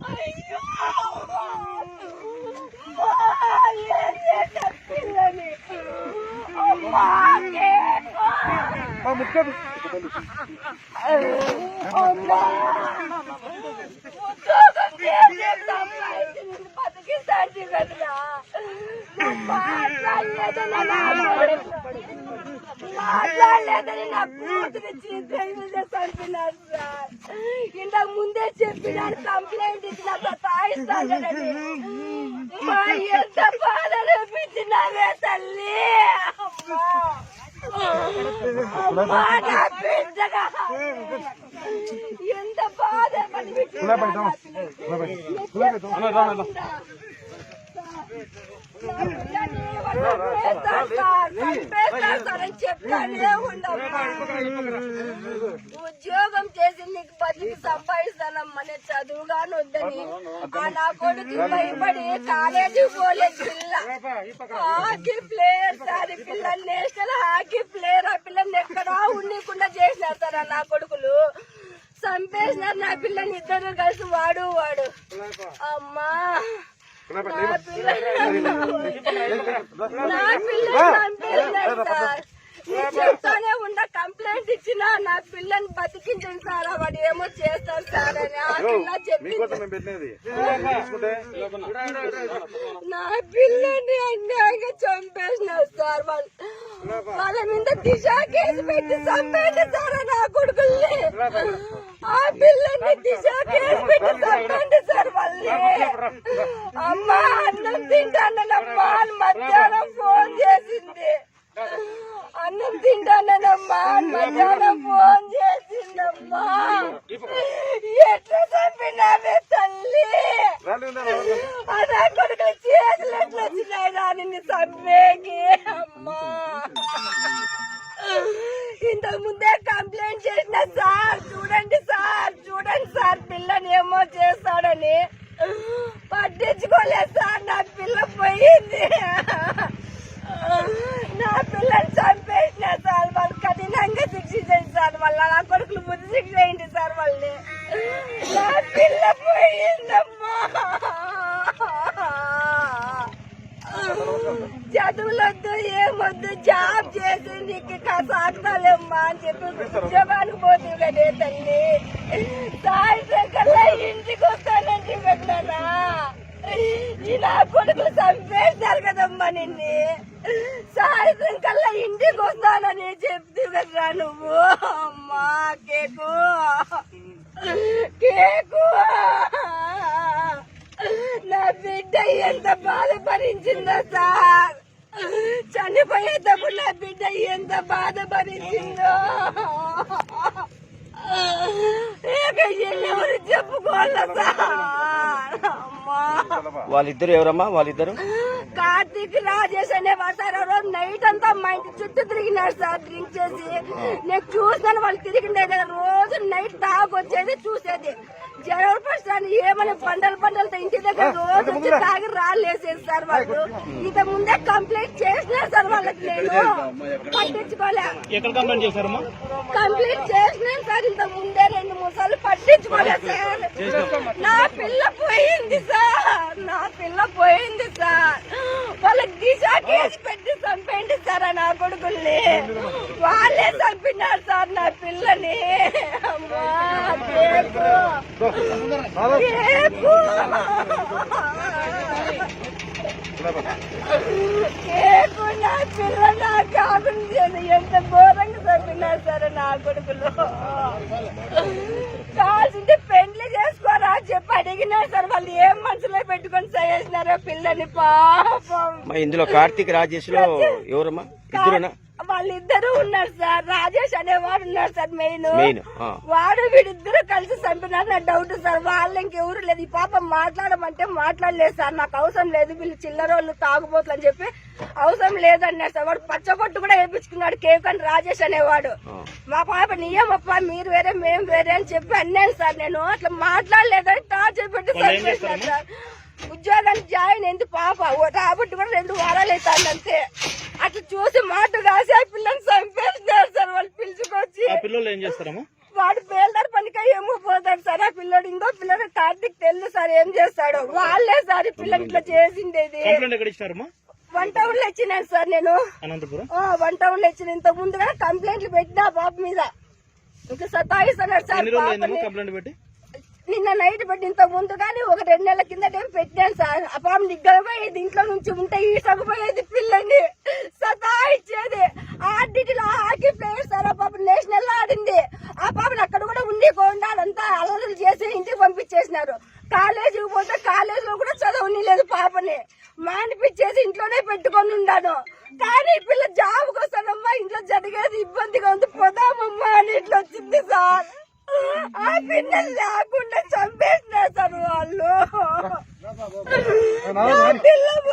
అయ్యో అమ్మా, మా చేశారు మాట్లాడలేదని నా కూతురు ఇంతకు ముందే చెప్పినాను కంప్లైంట్ ఇచ్చిన తాయిస్తానని మా ఎంత బాధ అనిపించినావే తల్లి అమ్మా. అమ్మా, నా బిడ్డగా. ఎంత బాధ చెప్తానే ఉండమ్మా ఉద్యోగం చేసి నీకు బతికి సంపాదిస్తానమ్మా నేను చదువుగాను వద్దని. ఆ నా కొడుకు భయపడి కాలేజీ పోలేదు పిల్ల. హాకీ ప్లేయర్ సార్ పిల్ల. National hockey player. ఆ పిల్లని ఎక్కడా ఉండకుండా చేసినారు సార్ నా కొడుకులు. చంపేసినారు నా పిల్లని. ఇద్దరు కలిసి వాడు వాడు. అమ్మా. నా పిల్ల నా పిల్ల చంపేసినారు సార్ నేను చెప్తానే ఉండ కంప్లైంట్ ఇచ్చిన నా పిల్లని బతికించండి సార్ వాడు ఏమో చేస్తాను సార్ అని ఆ పిల్ల చెప్పింది. నా పిల్లని అన్యాయంగా చంపేసినారు సార్ వాళ్ళు వాళ్ళ మీద దిశ కేసు పెట్టి చంపేయండి సార్ నా కొడుకుల్ని. ఆ పిల్లని దిశ కేసు పెట్టి చంపండి సార్ వాళ్ళని. అమ్మా అన్నం తింటానమ్మా అని మధ్యాహ్నం ఫోన్ చేసింది. అన్నం తింటానమ్మా మధ్యాహ్నం ఫోన్ చేసిందమ్మా. ఎట్లా చంపినావే తల్లి? అదే కొడుకు చేతులు ఎట్లా వచ్చినాయి దానిని చంపేకి? అమ్మా. ఇంతకు ముందే కంప్లైంట్ చేసిన సార్ చూడండి సార్ చూడండి సార్ పిల్లని ఏమో చేస్తాడని. పట్టించుకోలేదు సార్ నా పిల్ల పోయింది. చదువులొద్దు ఏమొద్దు జాబ్ చేసి నీకు సాగుతాలేమ్మా అని చెప్పి ఉద్యోగానికి పోతుంది కదే తల్లి. సాయంత్రం కల్లా ఇంటికి వస్తానని పెట్టానా ఈ నా కొడుకులు చంపేశారు కదమ్మా నిన్ను. సాయంత్రం కల్లా ఇంటికి వస్తానని చెప్తూ కదరా నువ్వు? అమ్మా కేకు. కేకు. నా బిడ్డ ఎంత బాధ భరించిందో సార్. చనిపోయేటప్పుడు నా బిడ్డ ఎంత బాధ భరించిందో. ఎవరు చెప్పుకోవాల వాళ్ళిద్దరు ఎవరమ్మా? వాళ్ళిద్దరు? కార్తీక్ రాజేష్ అనే వాడు సార్ ఆ రోజు నైట్ అంతా మా ఇంటి చుట్టూ తిరిగినాడు సార్ డ్రింక్ చేసి. నేను చూసాను వాళ్ళు తిరిగిండేది రోజు నైట్ తాగొచ్చేది చూసేది. జనవరి ఫస్ట్ అని ఏమైనా పంటలు పంటలతో ఇంటి దగ్గర రోజు వచ్చి తాగి రాళ్ళేసేది సార్ వాళ్ళు. ఇంత ముందే కంప్లైంట్ చేసినారు సార్ వాళ్ళకి నేను. పట్టించుకోలే. కంప్లైంట్ చేసినాను సార్ ఇంత ముందే రెండు మూడు సార్లు పట్టించుకోలేదు సార్. నా పిల్ల పోయింది సార్. నా పిల్ల పోయింది సార్. వాళ్ళకి దిశ కేసు పెట్టి చంపేయండి సార్ నా కొడుకుల్ని. వాళ్ళే చంపినారు సార్ నా పిల్లని. అమ్మా కేకు నా పిల్ల నా కాకుండా ఎంత ఘోరంగా చంపినారు సార్ నా కొడుకులు. కాల్సింటే పెండ్లి చేసుకోరా చెప్పి అడిగినా సార్ వాళ్ళు ఏం పెట్టుకొని చేసినారో పిల్లని పాపం. మా ఇందులో కార్తీక్ రాజేష్లో ఎవరమ్మా ఇద్దరునా? వాళ్ళిద్దరూ ఉన్నారు సార్. రాజేష్ అనేవాడు ఉన్నాడు సార్ మెయిన్. వాడు వీడిద్దరు కలిసి చంపినారు. నా డౌట్ సార్. వాళ్ళు ఇంకెవరు లేదు. ఈ పాప మాట్లాడమంటే మాట్లాడలేదు సార్. నాకు అవసరం లేదు. వీళ్ళు చిల్లరోళ్ళు తాగుబోతులు అని చెప్పి అవసరం లేదన్నాడు సార్. వాడు పచ్చబొట్టు కూడా వేయించుకున్నాడు కేక్ అని రాజేష్ అనేవాడు. మా పాప నీయమప్ప మీరు వేరే మేము వేరే అని చెప్పి అన్నాను సార్. నేను అట్లా మాట్లాడలేదని టార్చర్ పెట్టి సార్. ఉద్యోగానికి జాయిన్ అయింది పాప. రాబట్టి కూడా రెండు వారాలు అవుతుంది అంతే. అట్లా చూసి మాట రాసి ఆ పిల్లని చంపేసినారు సార్ వాళ్ళు పిలుచుకొచ్చి పిల్లలు ఏం చేస్తారమ్మా? వాడు బేల్దార్ పనికి ఏమో పోతాడు సార్. ఆ పిల్లడు ఇంకో పిల్లడు కార్తీక్ తెలుసు సార్ ఏం చేస్తాడు. వాళ్ళే సార్ ఈ పిల్లడు ఇట్లా చేసిండేది. వన్ టౌన్లో ఇచ్చినాను సార్ నేను. వన్ టౌన్లో ఇచ్చిన. ఇంత ముందుగా కంప్లైంట్లు పెట్టినా బాబు మీద. ఇంకా సతాయిస్తున్నాడు సార్ కంప్లైంట్ పెట్టి? నిన్న నైట్ పెట్టినంత ముందు కానీ ఒక రెండు నెలల కిందట పెట్టాను సార్. ఆ పాము నిగ్గలపోయి ఇంట్లో నుంచి ఉంటే ఈ సగపోయేది పిల్లని. సతా ఇచ్చేది ఆర్డిటీలో హాకీ ప్లేయర్ సార్ ఆ పాప నేషనల్లో ఆడింది. ఆ పాపను అక్కడ కూడా ఉండి కొండాలంతా అలవలు చేసి ఇంటికి పంపించేసినారు. కాలేజీకి పోతే కాలేజీలో కూడా చదవని లేదు పాపని. మానిపించేసి ఇంట్లోనే పెట్టుకొని ఉన్నాను కానీ పిల్ల జాబ్ వస్తానమ్మా ఇంట్లో జరిగేది ఇబ్బందిగా ఉంది. పోదామమ్మా అని ఇట్లా వచ్చింది సార్. ఆ పిల్లలు లేకుండా చంపేసినారు వాళ్ళు. పిల్ల